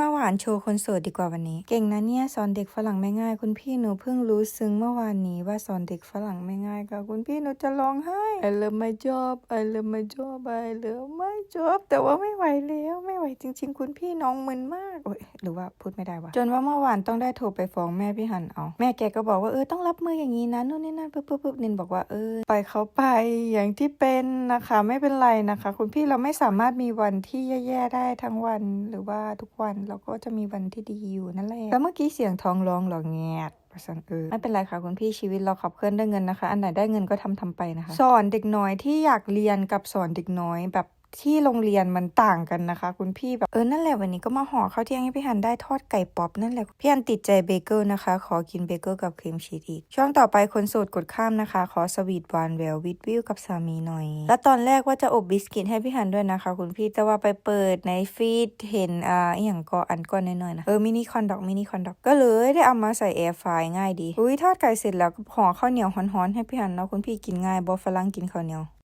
มาหวานโชว์คนโสดดีกว่าวันนี้ เก่งนะเนี่ยสอนเด็กฝรั่งไม่ง่าย คุณพี่หนูเพิ่งรู้ซึ้งเมื่อวานนี้ว่าสอนเด็กฝรั่งไม่ง่ายค่ะคุณพี่หนูจะร้องไห้ I love my job I love my job I love my job แต่ว่าไม่ไหวแล้วไม่ไหวจริง ๆ คุณพี่น้องมึนมากโอ้ยหรือว่าพูดไม่ได้วะจนว่าเมื่อวานต้องได้โทรไปฟ้องแม่พี่หันเอาแม่แกก็บอกว่าเออต้องรับมืออย่างนี้นะนู่นนี่นั่นปุ๊บปุ๊บปุ๊บนินบอกว่าเออปล่อยเขาไปอย่างที่เป็นนะคะไม่เป็นไรนะคะ คุณพี่เราไม่สามารถมีวันที่แย่ๆได้ทั้งวันหรือว่าทุกวันเราก็จะมีวันที่ดีอยู่นั่นแหละแล้วเมื่อกี้เสียงท้องร้องหรอแงดประสันเออไม่เป็นไรค่ะคุณพี่ชีวิตเราขับเคลื่อนด้วยเงินนะคะ อันไหนได้เงินก็ทำทำไปนะคะ สอนเด็กน้อยที่อยากเรียนกับสอนเด็กน้อยแบบ ที่โรงเรียนมันต่างกันนะคะ คุณพี่แบบเออนั่นแหละวันนี้ก็มาห่อข้าวเที่ยงให้พี่ฮันได้ทอดไก่ป๊อปนั่นแหละพี่ฮันติดใจเบเกิลนะคะ ขอกินเบเกิลกับครีมชีสอีก ช่วงต่อไปคนโสดกดข้ามนะคะ ขอสวีทหวานแวววิดวิวกับสามีหน่อย แล้วตอนแรกว่าจะอบบิสกิตให้พี่ฮันด้วยนะคะ คุณพี่แต่ว่าไปเปิดในฟีดเห็นอ่าอย่างก็อันก้อนน้อยๆนะเออมินิคอนดอกมินิคอนดอกก็เลยได้เอามาใส่แอร์ไฟร์ง่ายดีอุ้ยทอดไก่เสร็จแล้วก็ห่อข้าวเหนียวฮ้อนๆให้พี่ฮันเนาะคุณพี่กินง่ายบอฝรั่งกินข้าวเหนียว